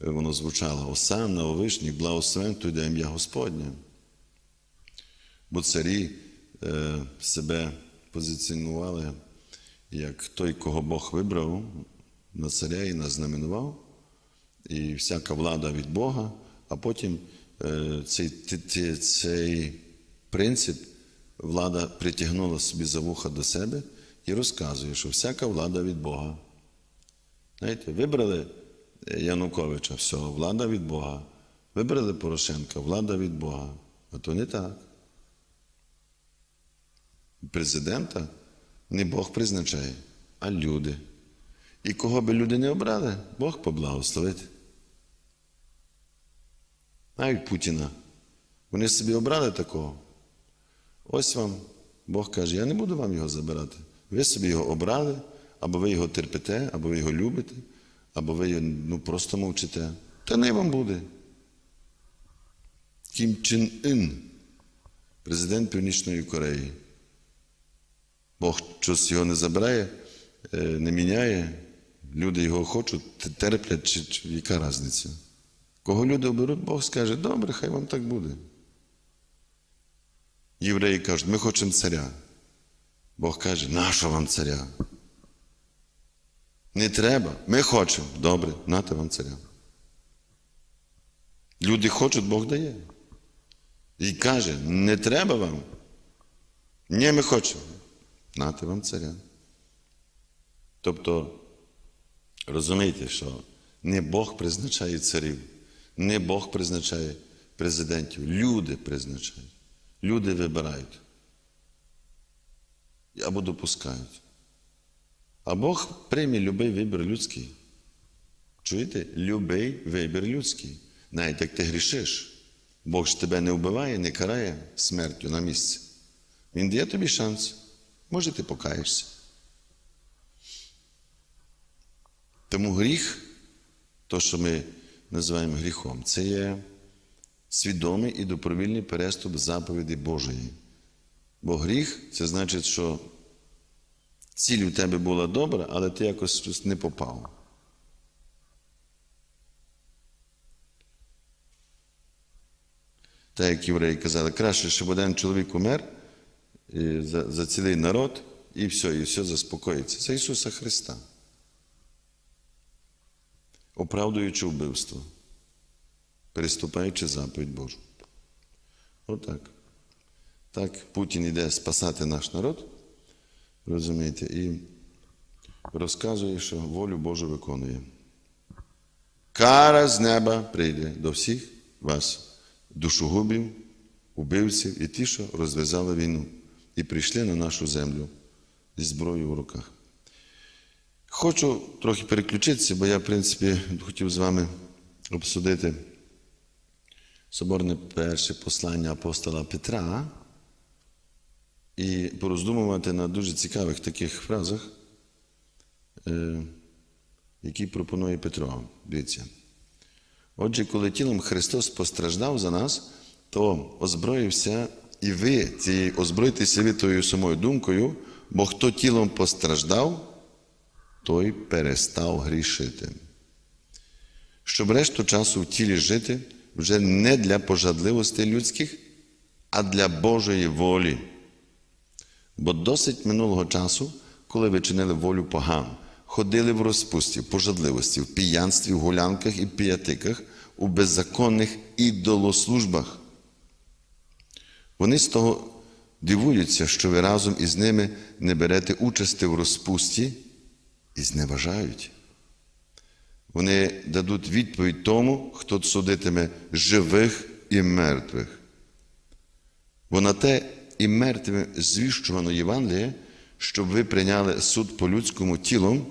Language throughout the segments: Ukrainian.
воно звучало Осанна, Овишній, благословен той де ім'я Господнє. Бо царі е, себе позиціонували як той, кого Бог вибрав на царя і назнаменував, і всяка влада від Бога, а потім е, цей, ті- цей принцип влада притягнула собі за вуха до себе і розказує, що всяка влада від Бога. Знаєте, вибрали е, Януковича, все, влада від Бога. Вибрали Порошенка, влада від Бога. А то не так. Президента не Бог призначає, а люди. І кого би люди не обрали, Бог поблагословить. Навіть Путіна. Вони собі обрали такого. Ось вам Бог каже, я не буду вам його забирати. Ви собі його обрали, або ви його терпите, або ви його любите, або ви ну, просто мовчите. Та не вам буде. Кім Чен Ін, президент Північної Кореї. Бог щось його не забирає, е, не міняє, люди його хочуть, терплять, чи, чи яка різниця? Кого люди оберуть, Бог скаже, добре, хай вам так буде. Євреї кажуть, ми хочемо царя. Бог каже, нащо вам царя? Не треба, ми хочемо. Добре, нате вам царя. Люди хочуть, Бог дає. І каже, не треба вам. Ні, ми хочемо. Нате вам царя. Тобто, розумієте, що не Бог призначає царів, не Бог призначає президентів, люди призначають. Люди вибирають. Або допускають. А Бог прийме любий вибір людський. Чуєте? Любий вибір людський. Навіть як ти грішиш, Бог ж тебе не вбиває, не карає смертю на місці. Він дає тобі шанс. Може, ти покаєшся. Тому гріх, то, що ми називаємо гріхом, це є свідомий і добровільний переступ заповіді Божої. Бо гріх це значить, що ціль у тебе була добра, але ти якось не попав. Так як євреї казали, краще, щоб один чоловік умер за, за цілий народ, і все, і все заспокоїться. Це Ісуса Христа. Оправдуючи вбивство, переступаючи заповідь Божу. Отак. Так Путін йде спасати наш народ, розумієте, і розказує, що волю Божу виконує. Кара з неба прийде до всіх вас, душогубів, убивців і ті, що розв'язали війну, і прийшли на нашу землю зі зброєю в руках. Хочу трохи переключитися, бо я, в принципі, хотів з вами обсудити соборне перше послання апостола Петра і пороздумувати на дуже цікавих таких фразах, е, які пропонує Петро. Дивіться. Отже, коли тілом Христос постраждав за нас, то озброївся і ви цією озброїтеся ви тою самою думкою, бо хто тілом постраждав, той перестав грішити. Щоб решту часу в тілі жити вже не для пожадливостей людських, а для Божої волі. Бо досить минулого часу, коли ви чинили волю поган, ходили в розпусті, пожадливості, в піянстві, в гулянках і піятиках, у беззаконних ідолослужбах. Вони з того дивуються, що ви разом із ними не берете участі в розпусті і зневажають. Вони дадуть відповідь тому, хто судитиме живих і мертвих. Бо на те і мертвим звіщувано Євангеліє, щоб ви прийняли суд по людському тілом,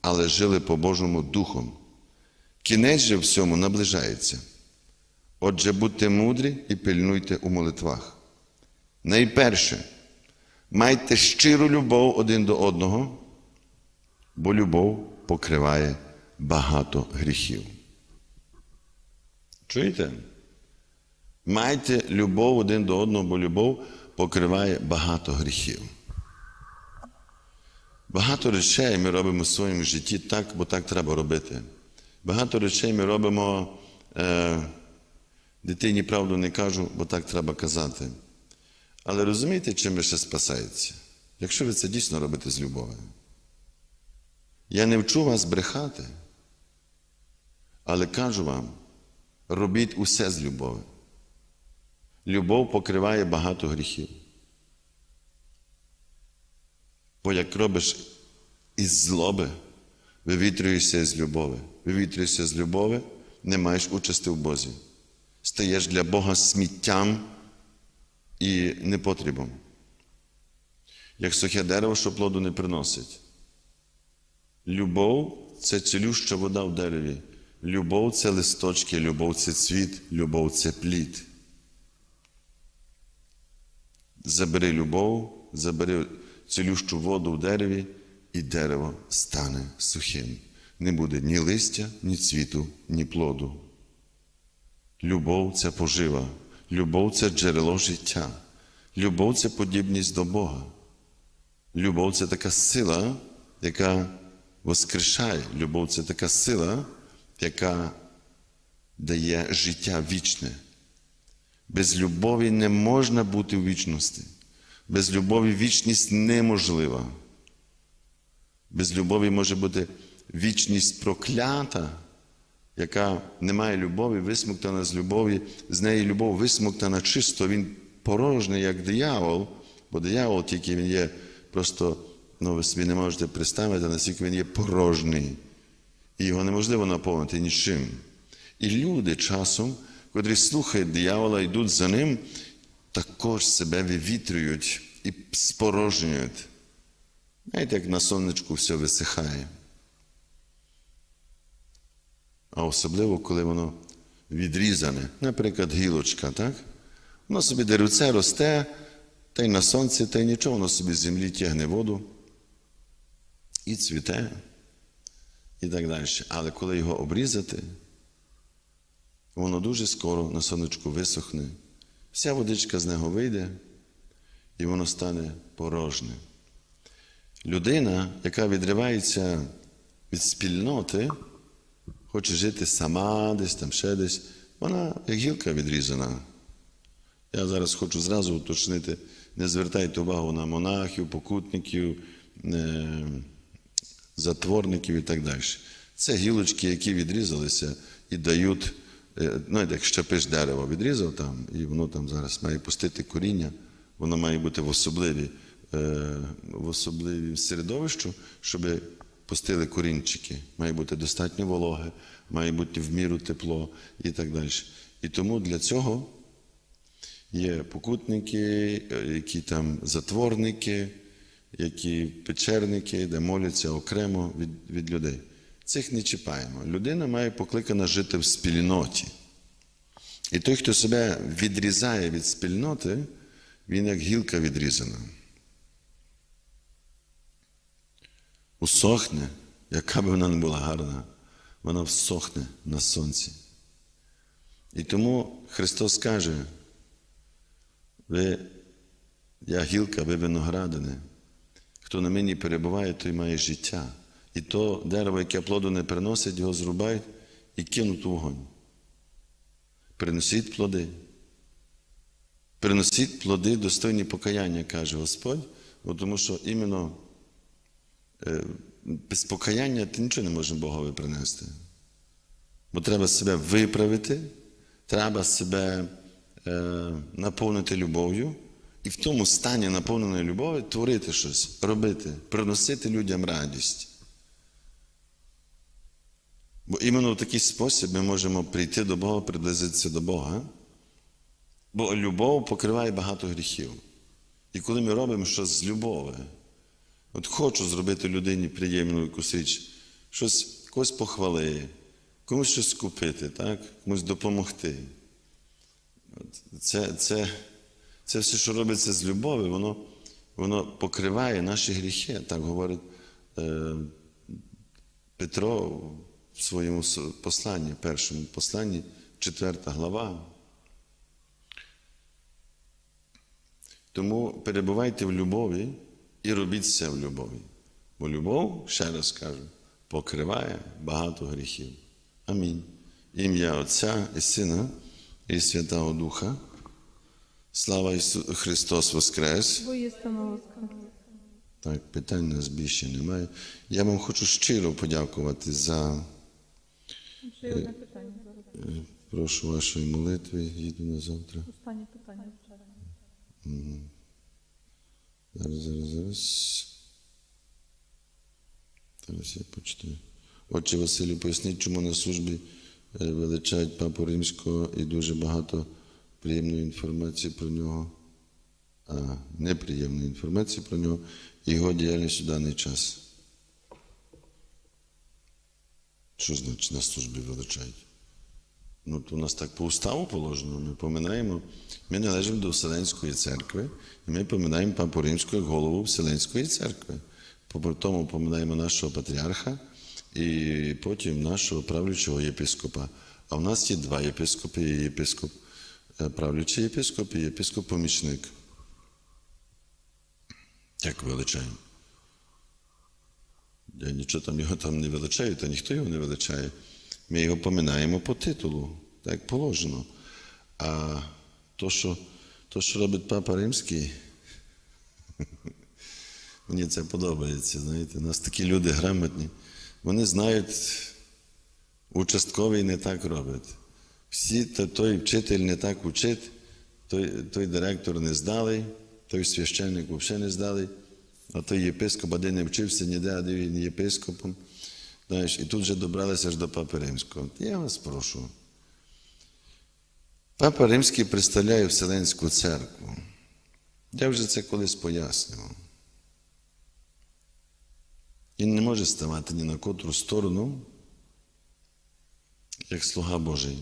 але жили по Божому духом. Кінець же всьому наближається. Отже, будьте мудрі і пильнуйте у молитвах. Найперше, майте щиру любов один до одного, бо любов покриває багато гріхів. Чуєте? Майте любов один до одного, бо любов покриває багато гріхів. Багато речей ми робимо в своєму житті так, бо так треба робити. Багато речей ми робимо. Е, дитині правду не кажу, бо так треба казати. Але розумієте, чим ви ще спасаєтеся? Якщо ви це дійсно робите з любов'ю. Я не вчу вас брехати, але кажу вам, робіть усе з любові. Любов покриває багато гріхів. Бо як робиш із злоби, вивітрюєшся з любові. Вивітрюєшся з любові, не маєш участі в Бозі. Стаєш для Бога сміттям і непотрібом. Як сухе дерево, що плоду не приносить. Любов це цілюща вода в дереві. Любов це листочки, любов це цвіт, любов це плід. Забери любов, забери цілющу воду в дереві, і дерево стане сухим. Не буде ні листя, ні цвіту, ні плоду. Любов це пожива, любов це джерело життя, любов це подібність до Бога. Любов це така сила, яка воскрешає. Любов це така сила, яка дає життя вічне. Без любові не можна бути в вічності. Без любові вічність неможлива. Без любові може бути вічність проклята, яка не має любові, висмоктана з любові, з неї любов висмоктана чисто, він порожний, як диявол, бо диявол тільки він є просто, ну ви собі не можете представити, наскільки він є порожній. І його неможливо наповнити нічим. І люди часом, котрі слухають диявола, йдуть за ним, також себе вивітрюють і спорожнюють. Знаєте, як на сонечку все висихає. А особливо, коли воно відрізане, наприклад, гілочка, так? Воно собі деревце росте, та й на сонці, та й нічого, воно собі з землі тягне воду і цвіте, і так далі. Але коли його обрізати, воно дуже скоро на сонечку висохне, вся водичка з нього вийде, і воно стане порожнє. Людина, яка відривається від спільноти, хоче жити сама, десь там ще десь, вона як гілка відрізана. Я зараз хочу зразу уточнити, не звертайте увагу на монахів, покутників, е, затворників і так далі. Це гілочки, які відрізалися і дають, ну, як щепиш дерево, відрізав там, і воно там зараз має пустити коріння, воно має бути в особливі, е, в особливі середовищу, щоб пустили корінчики. Має бути достатньо вологи, має бути в міру тепло і так далі. І тому для цього є покутники, е, які там затворники, які печерники, де моляться окремо від, від людей. Цих не чіпаємо. Людина має покликана жити в спільноті. І той, хто себе відрізає від спільноти, він як гілка відрізана. Усохне, яка б вона не була гарна, вона всохне на сонці. І тому Христос каже, ви, я гілка, ви виноградини. Хто на мені перебуває, той має життя. І то дерево, яке плоду не приносить, його зрубають і кинуть у вогонь. Приносіть плоди. Приносіть плоди достойні покаяння, каже Господь, тому що іменно е, без покаяння ти нічого не можеш Богові принести. Бо треба себе виправити, треба себе е, наповнити любов'ю і в тому стані наповненої любові творити щось, робити, приносити людям радість. Бо іменно в такий спосіб ми можемо прийти до Бога, приблизитися до Бога. Бо любов покриває багато гріхів. І коли ми робимо щось з любові, от хочу зробити людині приємну якусь річ, щось когось похвали, комусь щось купити, так? комусь допомогти. От Це, це, це все, що робиться з любові, воно, воно покриває наші гріхи, так говорить е, Петро в своєму посланні, першому посланні, четверта глава. Тому перебувайте в любові і робіть все в любові. Бо любов, ще раз кажу, покриває багато гріхів. Амінь. Ім'я Отця і Сина і Святого Духа. Слава Ісу Христос Воскрес! Так, питань на збільше немає. Я вам хочу щиро подякувати за Ще одне питання зараз. прошу вашої молитви. Їду на завтра. Останнє питання вчора. Зараз, зараз, зараз. Зараз я почитаю. Отче Василю, поясніть, чому на службі е, величають папу римського і дуже багато приємної інформації про нього, а неприємної інформації про нього і його діяльність у даний час. Що значить на службі величають? Ну, то у нас так по уставу положено. Ми поминаємо, ми належимо до Вселенської церкви, і ми поминаємо Папу Римського як голову Вселенської церкви. По тому поминаємо нашого патріарха і потім нашого правлячого єпископа. А в нас є два єпископи, є єпископ, е, правлячий єпископ і єпископ-помічник. Як величаємо? Я нічого там його там не величаю, та ніхто його не величає. Ми його поминаємо по титулу, так як положено. А то, що, то, що робить Папа Римський, мені це подобається. Знаєте, у нас такі люди грамотні. Вони знають, участковий не так робить. Всі, то- той вчитель не так учить, той, той директор не здалий, той священник взагалі не здалий, а той єпископ один не вчився ніде, а де він єпископом. Знаєш, і тут вже добралися аж до Папи Римського. Я вас прошу. Папа Римський представляє Вселенську церкву. Я вже це колись пояснював. Він не може ставати ні на котру сторону, як слуга Божий.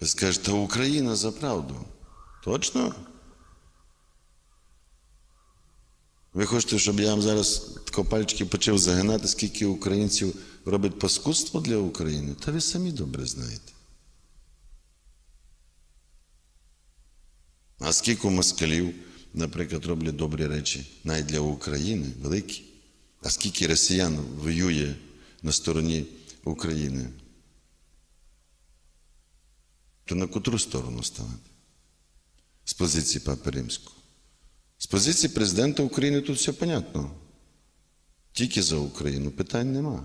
Ви скажете, Україна за правду. Точно? Ви хочете, щоб я вам зараз тако пальчики почав загинати, скільки українців робить паскудство для України? Та ви самі добре знаєте. А скільки москалів, наприклад, роблять добрі речі навіть для України, великі. А скільки росіян воює на стороні України? То на котру сторону ставати? З позиції Папи Римського. З позиції президента України тут все понятно. Тільки за Україну питань нема.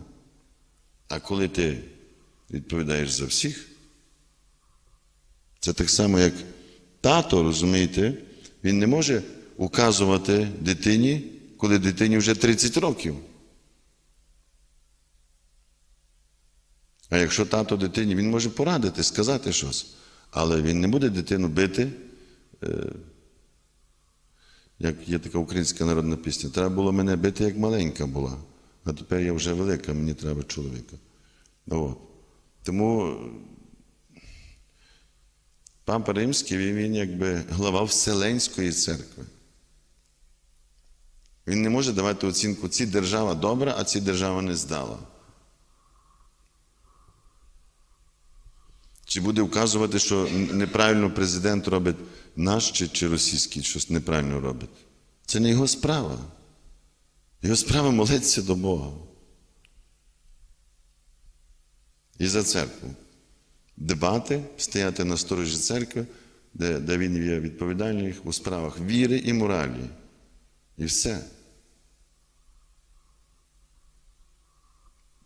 А коли ти відповідаєш за всіх, це так само, як тато, розумієте, він не може указувати дитині, коли дитині вже 30 років. А якщо тато дитині, він може порадити, сказати щось, але він не буде дитину бити. Як є така українська народна пісня, треба було мене бити, як маленька була, а тепер я вже велика, мені треба чоловіка. От. Тому Папа Римський, він, він якби глава Вселенської церкви. Він не може давати оцінку, ці держава добра, а ці держава не здала. Чи буде вказувати, що неправильно президент робить наш чи, російський, щось неправильно робить? Це не його справа. Його справа молитися до Бога. І за церкву. Дбати, стояти на сторожі церкви, де, де він є відповідальний у справах віри і моралі. І все.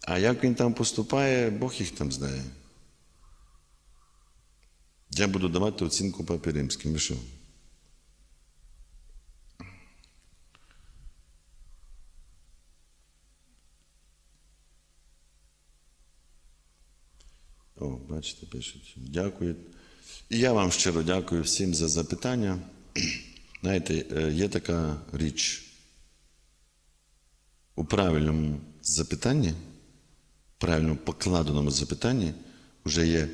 А як він там поступає, Бог їх там знає. Я буду давати оцінку папі римським. Що? О, бачите, пишуть. Дякую. І я вам щиро дякую всім за запитання. Знаєте, е, є така річ. У правильному запитанні, правильно покладеному запитанні вже є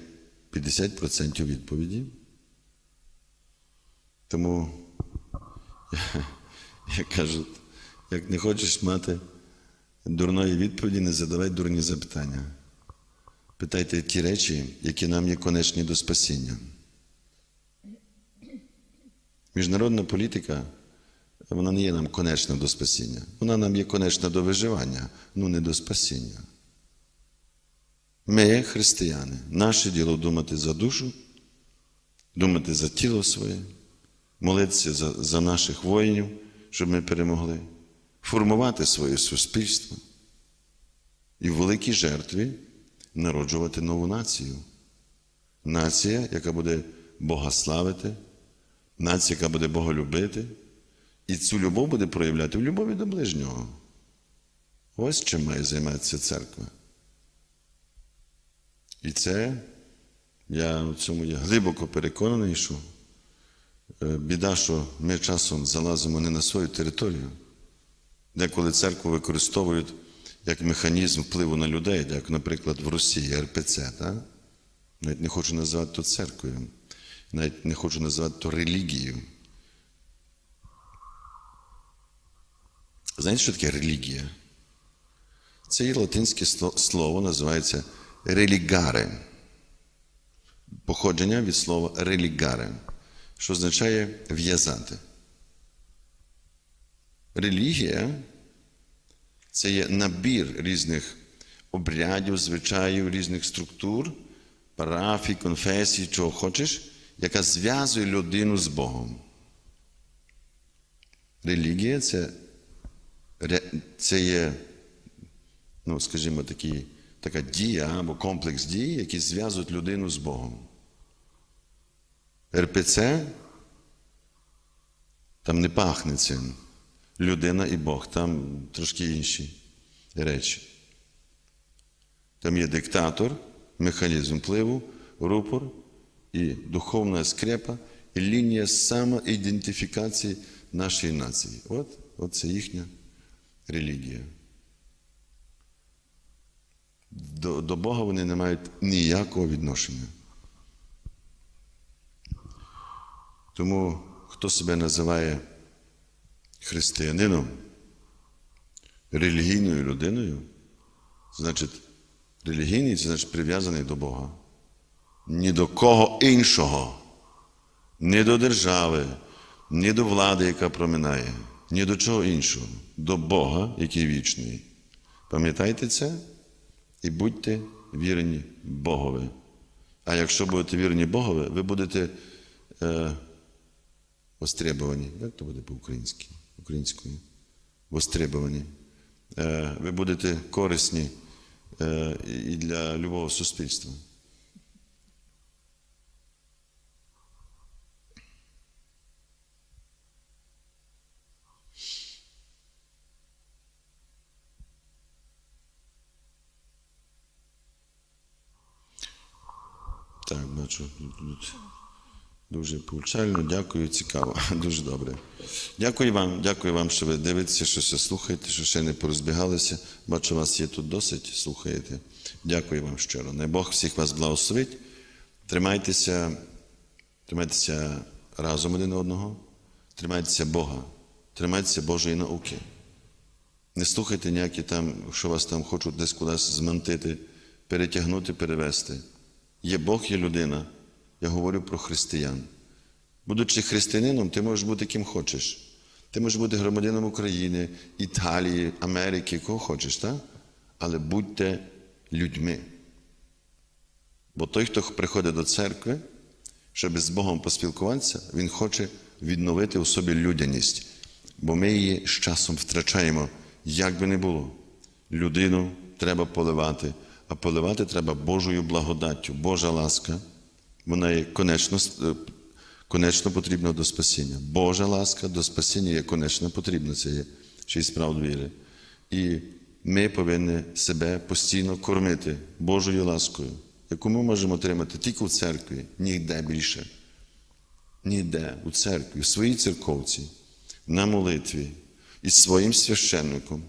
50% відповіді. Тому, як кажуть, як не хочеш мати дурної відповіді, не задавай дурні запитання. Питайте ті речі, які нам є конечні до спасіння. Міжнародна політика, вона не є нам конечна до спасіння. Вона нам є конечна до виживання, ну не до спасіння. Ми, християни, наше діло думати за душу, думати за тіло своє, молитися за, за наших воїнів, щоб ми перемогли, формувати своє суспільство і в великій жертві народжувати нову націю. Нація, яка буде Бога славити, нація, яка буде Бога любити, і цю любов буде проявляти в любові до ближнього. Ось чим має займатися церква. І це, я в цьому є глибоко переконаний, що е, біда, що ми часом залазимо не на свою територію, деколи церкву використовують як механізм впливу на людей, як, наприклад, в Росії РПЦ. Так? Навіть не хочу називати то церквою, навіть не хочу називати то релігією. Знаєте, що таке релігія? Це є латинське слово, називається релігаре. Походження від слова релігаре, що означає в'язати. Релігія це є набір різних обрядів, звичаїв, різних структур, парафій, конфесій, чого хочеш, яка зв'язує людину з Богом. Релігія це, це є, ну, скажімо, такі, така дія або комплекс дій, які зв'язують людину з Богом. РПЦ там не пахне цим. Людина і Бог, там трошки інші речі. Там є диктатор, механізм впливу, рупор і духовна скрепа, і лінія самоідентифікації нашої нації. От, от це їхня релігія. До, до Бога вони не мають ніякого відношення. Тому хто себе називає християнином, релігійною людиною, значить, релігійний це значить прив'язаний до Бога. Ні до кого іншого, ні до держави, ні до влади, яка проминає, ні до чого іншого, до Бога, який вічний. Пам'ятайте це і будьте вірені Богові. А якщо будете вірені Богові, ви будете е, востребовані. Як то буде по-українськи? Українською? Востребовані. Е, ви будете корисні е, і для любого суспільства. Бачу. тут Дуже повчально, дякую, цікаво, дуже добре. Дякую вам, дякую вам, що ви дивитеся, що все слухаєте, що ще не порозбігалися. Бачу, вас є тут досить, слухаєте. Дякую вам щиро. Не Бог всіх вас благословить. Тримайтеся, тримайтеся разом один одного, тримайтеся Бога, тримайтеся Божої науки. Не слухайте ніякі там, що вас там хочуть десь кудись змантити, перетягнути, перевести. Є Бог, є людина. Я говорю про християн. Будучи християнином, ти можеш бути ким хочеш. Ти можеш бути громадянином України, Італії, Америки, кого хочеш, так? але будьте людьми. Бо той, хто приходить до церкви, щоб з Богом поспілкуватися, він хоче відновити у собі людяність. Бо ми її з часом втрачаємо, як би не було. Людину треба поливати, а поливати треба Божою благодаттю, Божа ласка. Вона є конечно, е, конечно потрібна до спасіння. Божа ласка до спасіння є конечно потрібна. Це є шість справ віри. І ми повинні себе постійно кормити Божою ласкою, яку ми можемо отримати тільки в церкві, ніде більше. Ніде у церкві, в своїй церковці, на молитві із своїм священником,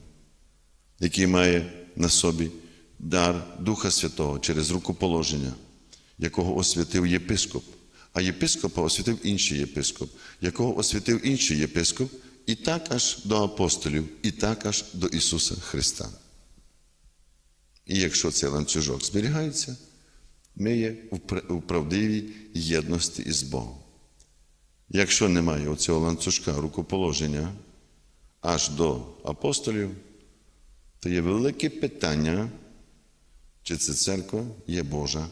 який має на собі дар Духа Святого через рукоположення, якого освятив єпископ, а єпископа освятив інший єпископ, якого освятив інший єпископ, і так аж до апостолів, і так аж до Ісуса Христа. І якщо цей ланцюжок зберігається, ми є у правдивій єдності із Богом. Якщо немає оцього ланцюжка рукоположення аж до апостолів, то є велике питання, чи це церква є Божа,